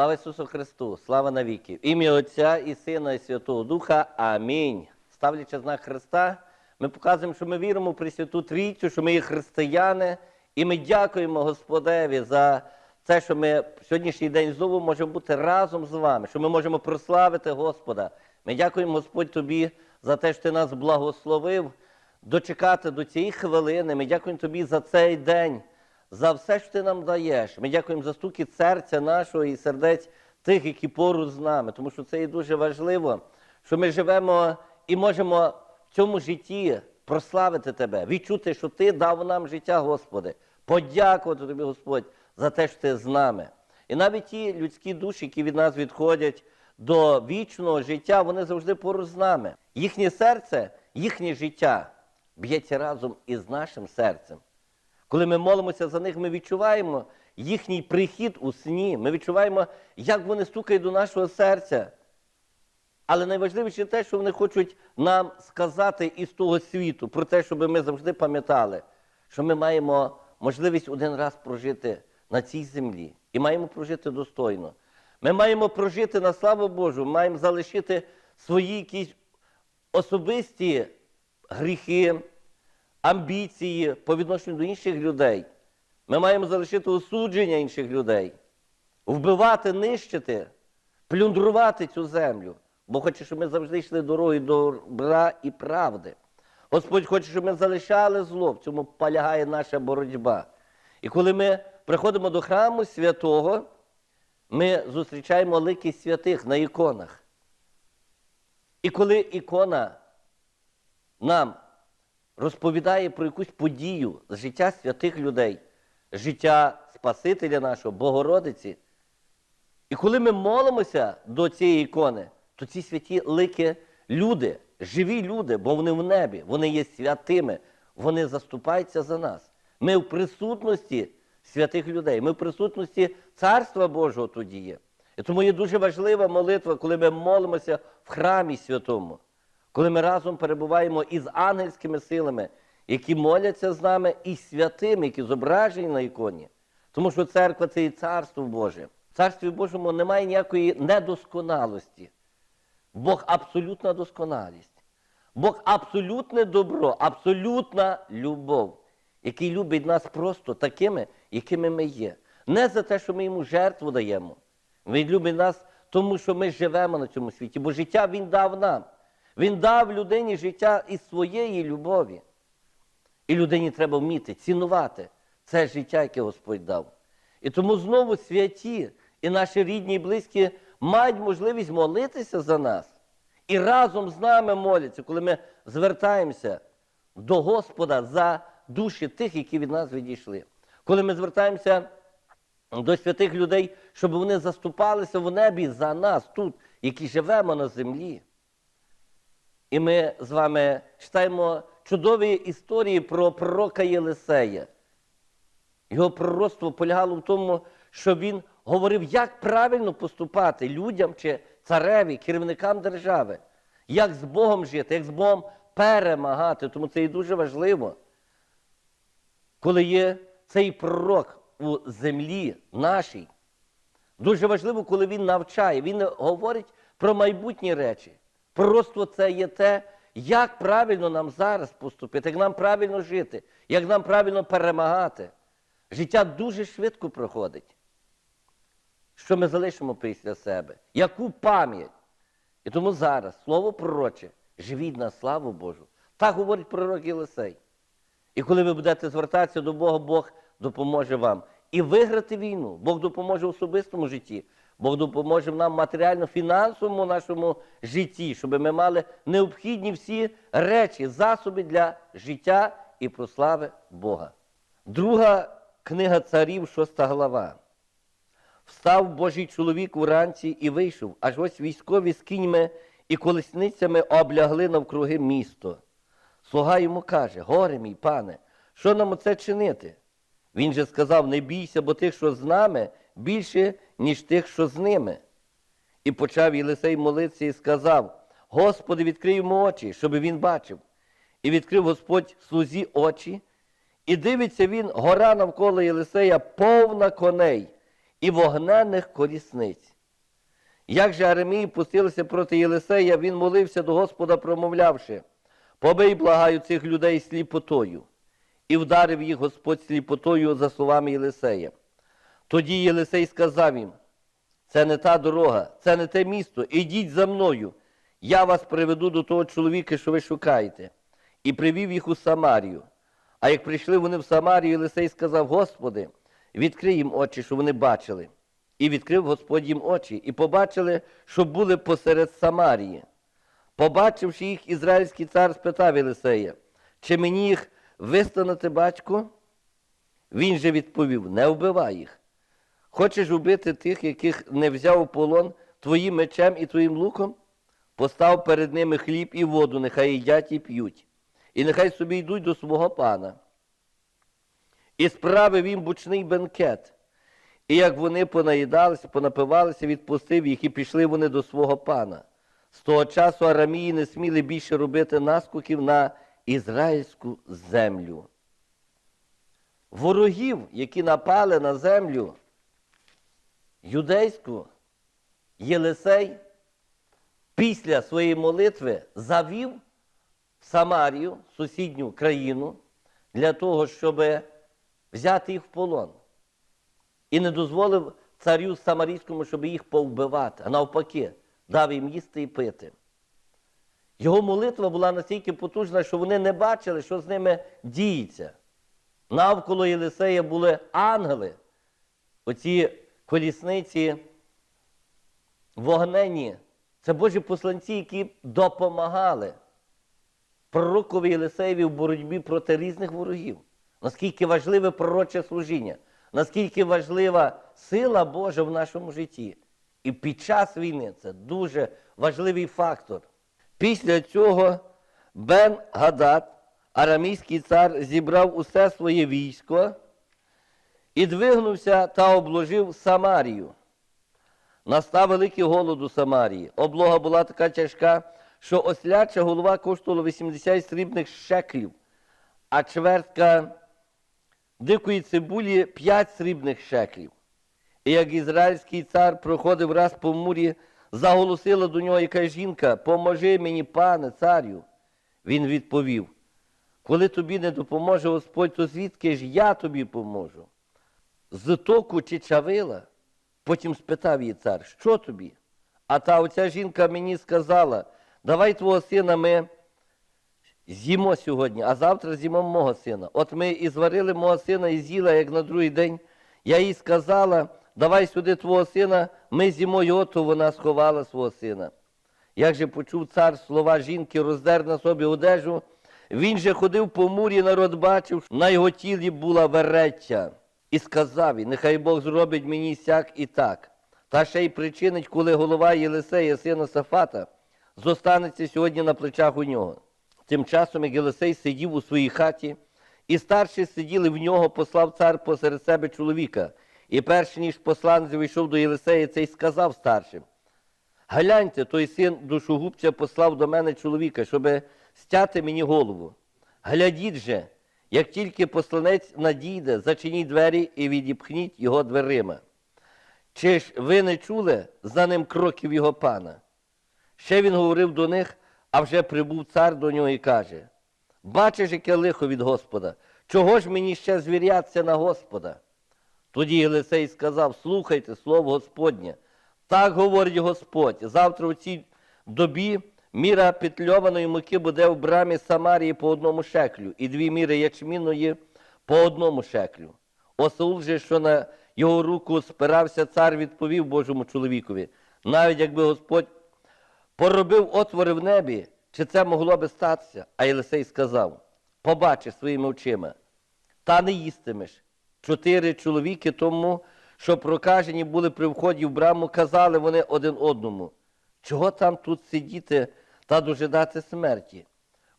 Слава Ісусу Христу, слава навіки. В ім'я Отця і Сина, і Святого Духа. Амінь. Ставлячи знак Христа, ми показуємо, що ми віримо в Пресвяту Трійцю, що ми є християни, і ми дякуємо Господеві за те, що ми сьогоднішній день знову можемо бути разом з вами, що ми можемо прославити Господа. Ми дякуємо, Господь, Тобі за те, що Ти нас благословив дочекати до цієї хвилини. Ми дякуємо Тобі за цей день за все, що ти нам даєш. Ми дякуємо за стуки серця нашого і сердець тих, які поруч з нами, тому що це є дуже важливо, що ми живемо і можемо в цьому житті прославити Тебе, відчути, що Ти дав нам життя, Господи. Подякувати Тобі, Господь, за те, що Ти з нами. І навіть ті людські душі, які від нас відходять до вічного життя, вони завжди поруч з нами. Їхнє серце, їхнє життя б'ється разом із нашим серцем. Коли ми молимося за них, ми відчуваємо їхній прихід у сні. Ми відчуваємо, як вони стукають до нашого серця. Але найважливіше те, що вони хочуть нам сказати із того світу, про те, щоб ми завжди пам'ятали, що ми маємо можливість один раз прожити на цій землі і маємо прожити достойно. Ми маємо прожити на славу Божу, маємо залишити свої якісь особисті гріхи, амбіції по відношенню до інших людей. Ми маємо залишити осудження інших людей, вбивати, нищити, плюндрувати цю землю. Бо хоче, щоб ми завжди йшли дорогою добра і правди. Господь хоче, щоб ми залишали зло, в цьому полягає наша боротьба. І коли ми приходимо до храму святого, ми зустрічаємо лики святих на іконах. І коли ікона нам розповідає про якусь подію з життя святих людей, життя Спасителя нашого, Богородиці. І коли ми молимося до цієї ікони, то ці святі лики люди, живі люди, бо вони в небі, вони є святими, вони заступаються за нас. Ми в присутності святих людей, ми в присутності Царства Божого тоді є. І тому є дуже важлива молитва, коли ми молимося в храмі святому коли ми разом перебуваємо із ангельськими силами, які моляться з нами, і святими, які зображені на іконі. Тому що церква це і царство Боже. В царстві Божому немає ніякої недосконалості. Бог абсолютна досконалість. Бог абсолютне добро, абсолютна любов, який любить нас просто такими, якими ми є. Не за те, що ми йому жертву даємо. Він любить нас, тому що ми живемо на цьому світі, бо життя Він дав нам. Він дав людині життя із своєї любові. І людині треба вміти цінувати це життя, яке Господь дав. І тому знову святі і наші рідні і близькі мають можливість молитися за нас. І разом з нами моляться, коли ми звертаємося до Господа за душі тих, які від нас відійшли. Коли ми звертаємося до святих людей, щоб вони заступалися в небі за нас тут, які живемо на землі. І ми з вами читаємо чудові історії про пророка Єлисея. Його пророцтво полягало в тому, що він говорив, як правильно поступати людям чи цареві, керівникам держави, як з Богом жити, як з Богом перемагати. Тому це і дуже важливо, коли є цей пророк у землі нашій. Дуже важливо, коли він навчає, він говорить про майбутні речі. Пророцтво це є те, як правильно нам зараз поступити, як нам правильно жити, як нам правильно перемагати. Життя дуже швидко проходить. Що ми залишимо після себе? Яку пам'ять? І тому зараз слово пророче, живіть на славу Божу. Так говорить пророк Єлисей. І коли ви будете звертатися до Бога, Бог допоможе вам і виграти війну. Бог допоможе в особистому житті. Бог допоможе нам матеріально-фінансовому нашому житті, щоб ми мали необхідні всі речі, засоби для життя і прослави Бога. Друга книга царів, шоста глава. Встав Божий чоловік уранці і вийшов, аж ось військові з кіньми і колесницями облягли навкруги місто. Слуга йому каже: Горе мій пане, що нам оце чинити? Він же сказав: Не бійся, бо тих, що з нами, більше, ніж тих, що з ними. І почав Єлисей молитися і сказав: Господи, відкрий йому очі, щоб він бачив. І відкрив Господь слузі очі, і дивиться він, гора навколо Єлисея повна коней, і вогненних колісниць. Як же Аремії пустилися проти Єлисея, він молився до Господа, промовлявши, побий, благаю, цих людей сліпотою. І вдарив їх Господь сліпотою за словами Єлисея. Тоді Єлисей сказав їм, це не та дорога, це не те місто, ідіть за мною, я вас приведу до того чоловіка, що ви шукаєте. І привів їх у Самарію. А як прийшли вони в Самарію, Єлисей сказав, Господи, відкрий їм очі, що вони бачили. І відкрив Господь їм очі, і побачили, що були посеред Самарії. Побачивши їх, ізраїльський цар спитав Єлисея, чи мені їх вистанути, батько? Він же відповів: не вбивай їх. Хочеш убити тих, яких не взяв у полон твоїм мечем і твоїм луком? Постав перед ними хліб і воду, нехай їдять і п'ють, і нехай собі йдуть до свого пана. І справив їм бучний бенкет. І як вони понаїдалися, понапивалися, відпустив їх, і пішли вони до свого пана. З того часу арамії не сміли більше робити наскоків на ізраїльську землю. Ворогів, які напали на землю юдейську, Єлисей після своєї молитви завів в Самарію, сусідню країну, для того, щоб взяти їх в полон. І не дозволив царю Самарійському, щоб їх повбивати, а навпаки, дав їм їсти і пити. Його молитва була настільки потужна, що вони не бачили, що з ними діється. Навколо Єлисея були ангели, оці колісниці вогнені. Це Божі посланці, які допомагали пророкові Єлисеєві в боротьбі проти різних ворогів. Наскільки важливе пророче служіння, наскільки важлива сила Божа в нашому житті. І під час війни це дуже важливий фактор. Після цього Бен Гадад, арамійський цар, зібрав усе своє військо і двигнувся та обложив Самарію. Настав великий голод у Самарії. Облога була така тяжка, що осляча голова коштувала 80 срібних шеклів, а чвертка дикої цибулі 5 срібних шеклів. І як ізраїльський цар проходив раз по мурі, заголосила до нього яка жінка, поможи мені, пане царю. Він відповів, коли тобі не допоможе Господь, то звідки ж я тобі поможу? З току чи чавила? Потім спитав її цар, що тобі? А та оця жінка мені сказала, давай твого сина ми з'їмо сьогодні, а завтра з'їмо мого сина. От ми і зварили мого сина і з'їла, як на другий день. Я їй сказала, давай сюди твого сина, ми з'їмо його, то вона сховала свого сина. Як же почув цар слова жінки, роздер на собі одежу, він же ходив по мурі, народ бачив, на його тілі була вереття. І сказав їй, нехай Бог зробить мені сяк і так. Та ще й причинить, коли голова Єлисея, сина Сафата, зостанеться сьогодні на плечах у нього. Тим часом, як Єлисей сидів у своїй хаті, і старші сиділи в нього, послав цар посеред себе чоловіка. І перш ніж посланець вийшов до Єлисея, цей сказав старшим, Гляньте, той син душогубця послав до мене чоловіка, щоб стяти мені голову. Глядіть же, як тільки посланець надійде, зачиніть двері і відіпхніть його дверима. Чи ж ви не чули за ним кроків його пана? Ще він говорив до них, а вже прибув цар до нього і каже: Бачиш, яке лихо від Господа, чого ж мені ще звірятися на Господа? Тоді Єлисей сказав: Слухайте слово Господнє. Так говорить Господь. Завтра у цій добі міра петльованої муки буде в брамі Самарії по одному шеклю, і дві міри ячмінної по одному шеклю. Осаул же, що на його руку спирався, цар відповів Божому чоловікові. Навіть якби Господь поробив отвори в небі, чи це могло би статися? А Єлисей сказав: побачиш своїми очима, та не їстимеш. Чотири чоловіки тому, що прокажені були при вході в браму, казали вони один одному, чого там тут сидіти та дожидати смерті?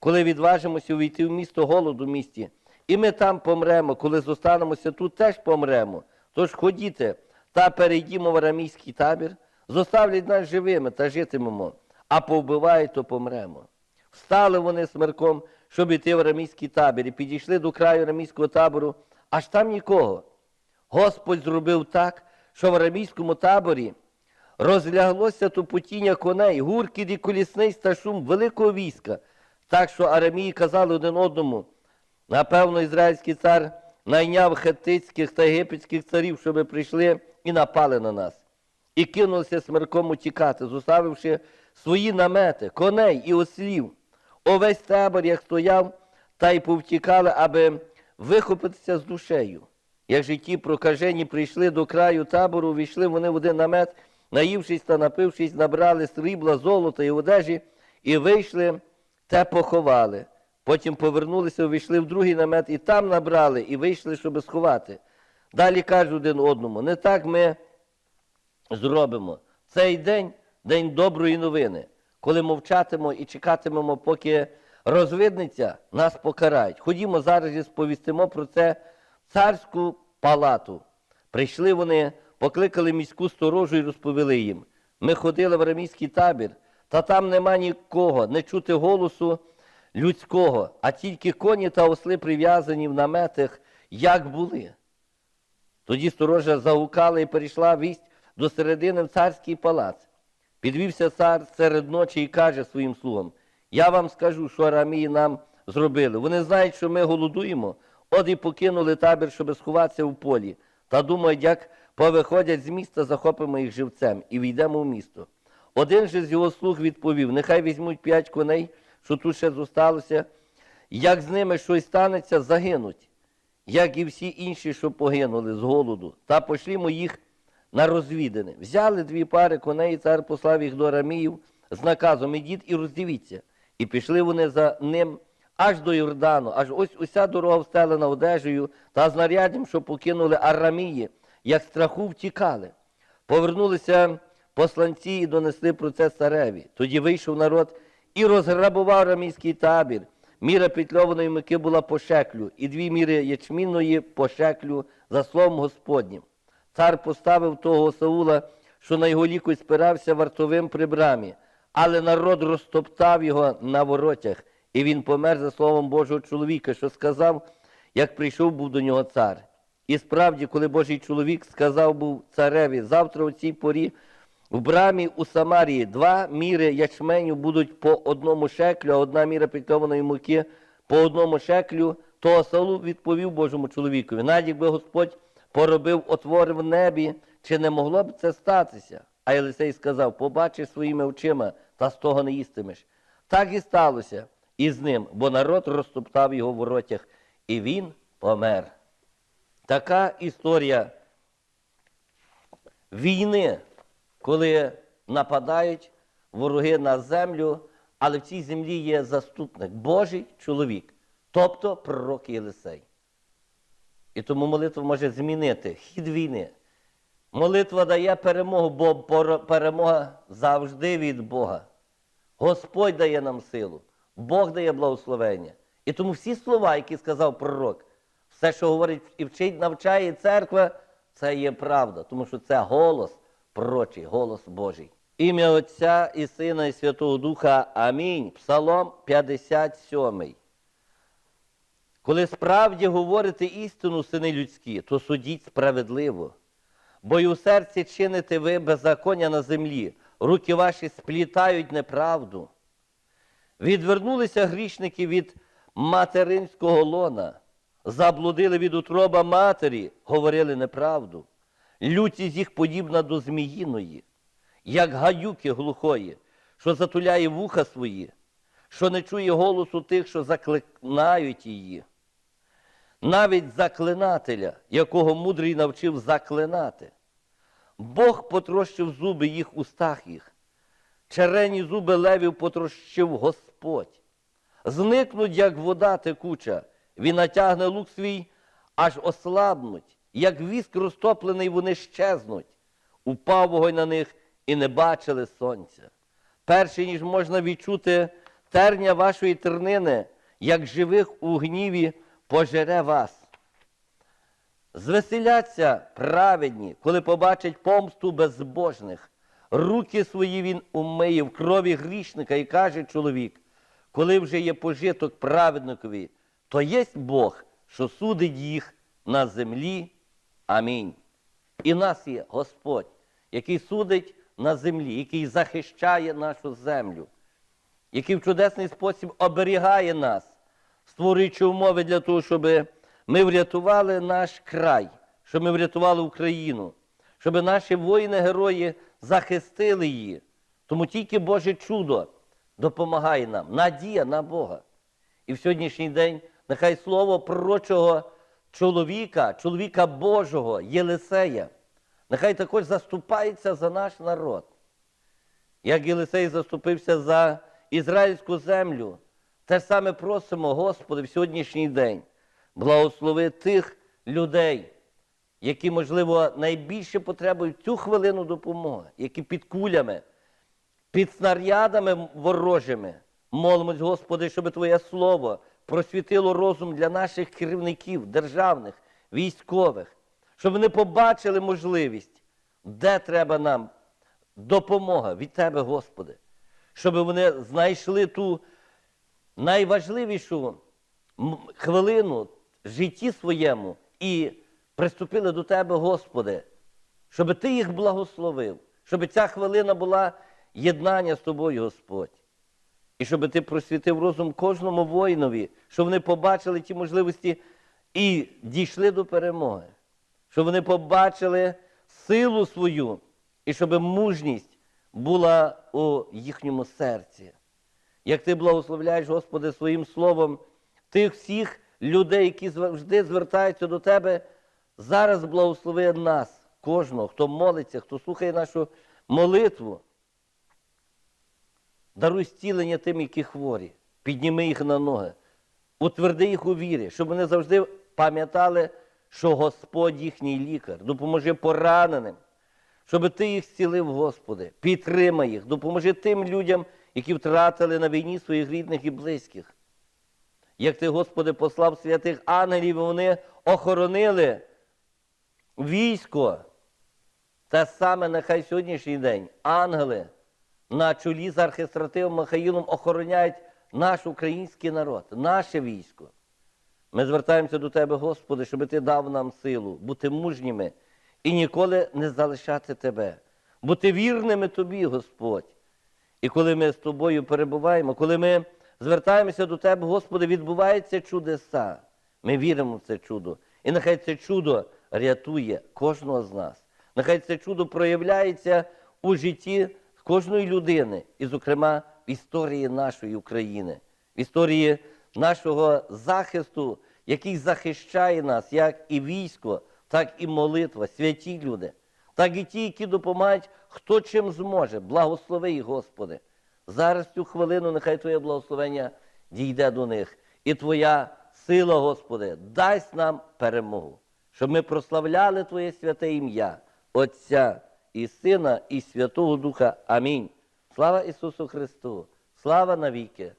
Коли відважимося увійти в місто голоду в місті, і ми там помремо, коли зостанемося тут, теж помремо. Тож ходіте та перейдімо в арамійський табір, зоставлять нас живими та житимемо, а повбивають, то помремо. Встали вони смерком, щоб іти в арамійський табір, і підійшли до краю арамійського табору, аж там нікого. Господь зробив так, що в арамійському таборі розляглося тупотіння коней, гуркіт і колісниць та шум великого війська, так що арамії казали один одному, напевно, ізраїльський цар найняв хетицьких та єгипетських царів, щоб прийшли і напали на нас. І кинулися смерком утікати, зоставивши свої намети, коней і ослів. Увесь табор, як стояв, та й повтікали, аби вихопитися з душею. Як же ті прокажені прийшли до краю табору, війшли вони в один намет, наївшись та напившись, набрали срібла, золота і одежі, і вийшли, те поховали. Потім повернулися, увійшли в другий намет, і там набрали, і вийшли, щоб сховати. Далі кажуть один одному, не так ми зробимо. Цей день день доброї новини. Коли мовчатимо і чекатимемо, поки розвиднеться, нас покарають. Ходімо зараз і сповістимо про це царську палату. Прийшли вони, покликали міську сторожу і розповіли їм. Ми ходили в арамійський табір, та там нема нікого, не чути голосу людського, а тільки коні та осли прив'язані в наметах, як були. Тоді сторожа загукала і перейшла вість до середини в царський палац. Підвівся цар серед ночі і каже своїм слугам: Я вам скажу, що арамії нам зробили. Вони знають, що ми голодуємо, от і покинули табір, щоб сховатися в полі, та думають, як повиходять з міста, захопимо їх живцем і війдемо в місто. Один же з його слуг відповів: нехай візьмуть п'ять коней, що тут ще зосталося, як з ними щось станеться, загинуть як і всі інші, що погинули з голоду, та пошлімо їх на розвідини. Взяли дві пари коней, цар послав їх до Араміїв з наказом ідіть і роздивіться. І пішли вони за ним аж до Йордану, аж ось уся дорога встелена одежею та знаряддям, що покинули Арамії, як страху втікали. Повернулися посланці і донесли про це цареві. Тоді вийшов народ і розграбував арамійський табір. Міра петльованої муки була по шеклю, і дві міри ячмінної по шеклю за словом Господнім. Цар поставив того Саула, що на його лікоть спирався вартовим при брамі, але народ розтоптав його на воротях, і він помер за словом Божого чоловіка, що сказав, як прийшов був до нього цар. І справді, коли Божий чоловік сказав був цареві, завтра у цій порі в брамі у Самарії два міри ячменю будуть по одному шеклю, а одна міра петльованої муки по одному шеклю, то Саул відповів Божому чоловікові. Навіть якби Господь поробив отвори в небі, чи не могло б це статися? А Єлисей сказав: побачиш своїми очима, та з того не їстимеш. Так і сталося із ним, бо народ розтоптав його в воротях, і він помер. Така історія війни, коли нападають вороги на землю, але в цій землі є заступник, Божий чоловік, тобто пророк Єлисей. І тому молитва може змінити хід війни. Молитва дає перемогу, бо перемога завжди від Бога. Господь дає нам силу, Бог дає благословення. І тому всі слова, які сказав пророк, все, що говорить і вчить, навчає церква, це є правда, тому що це голос пророчий, голос Божий. Ім'я Отця і Сина, і Святого Духа. Амінь. Псалом 57. Коли справді говорите істину, сини людські, то судіть справедливо. Бо й у серці чините ви беззаконня на землі, руки ваші сплітають неправду. Відвернулися грішники від материнського лона, заблудили від утроба матері, говорили неправду. Лютість їх подібна до зміїної, як гаюки глухої, що затуляє вуха свої, що не чує голосу тих, що заклинають її. Навіть заклинателя, якого мудрий навчив заклинати. Бог потрощив зуби їх устах їх. Черені зуби левів потрощив Господь. Зникнуть, як вода текуча, він натягне лук свій, аж ослабнуть, як віск розтоплений, вони щезнуть. Упав вогонь на них і не бачили сонця. Перше, ніж можна відчути терня вашої тернини, як живих у гніві пожере вас. Звеселяться праведні, коли побачать помсту безбожних. Руки свої він умиє в крові грішника і каже чоловік, коли вже є пожиток праведникові, то єсть Бог, що судить їх на землі. Амінь. І нас є Господь, який судить на землі, який захищає нашу землю, який в чудесний спосіб оберігає нас, створюючи умови для того, щоб ми врятували наш край, щоб ми врятували Україну, щоб наші воїни-герої захистили її. Тому тільки Боже чудо допомагає нам, надія на Бога. І в сьогоднішній день нехай слово пророчого чоловіка, чоловіка Божого, Єлисея, нехай також заступається за наш народ. Як Єлисей заступився за ізраїльську землю, те ж саме просимо, Господи, в сьогоднішній день. Благослови тих людей, які, можливо, найбільше потребують цю хвилину допомоги, які під кулями, під снарядами ворожими. Молимось, Господи, щоб Твоє Слово просвітило розум для наших керівників, державних, військових, щоб вони побачили можливість, де треба нам допомога від Тебе, Господи, щоб вони знайшли ту найважливішу хвилину в житті своєму і приступили до Тебе, Господи, щоб Ти їх благословив, щоб ця хвилина була єднання з Тобою, Господь. І щоб ти просвітив розум кожному воїнові, щоб вони побачили ті можливості і дійшли до перемоги, щоб вони побачили силу свою, і щоб мужність була у їхньому серці. Як ти благословляєш, Господи, своїм словом тих всіх людей, які завжди звертаються до Тебе, зараз благослови нас, кожного, хто молиться, хто слухає нашу молитву. Даруй зцілення тим, які хворі. Підніми їх на ноги. Утверди їх у вірі, щоб вони завжди пам'ятали, що Господь їхній лікар. Допоможи пораненим, щоб ти їх зцілив, Господи. Підтримай їх, допоможи тим людям, які втратили на війні своїх рідних і близьких. Як ти, Господи, послав святих ангелів, вони охоронили військо. Те саме нехай сьогоднішній день ангели на чолі з архистративом Михаїлом охороняють наш український народ, наше військо. Ми звертаємося до Тебе, Господи, щоб Ти дав нам силу бути мужніми і ніколи не залишати Тебе, бути вірними Тобі, Господь. І коли ми з тобою перебуваємо, коли ми звертаємося до Тебе, Господи, відбуваються чудеса. Ми віримо в це чудо. І нехай це чудо рятує кожного з нас. Нехай це чудо проявляється у житті кожної людини, і, зокрема, в історії нашої України, в історії нашого захисту, який захищає нас, як і військо, так і молитва, святі люди, так і ті, які допомагають, хто чим зможе. Благослови Господи. Зараз цю хвилину нехай Твоє благословення дійде до них. І Твоя сила, Господи, дасть нам перемогу, щоб ми прославляли Твоє святе ім'я, Отця і Сина, і Святого Духа. Амінь. Слава Ісусу Христу! Слава навіки!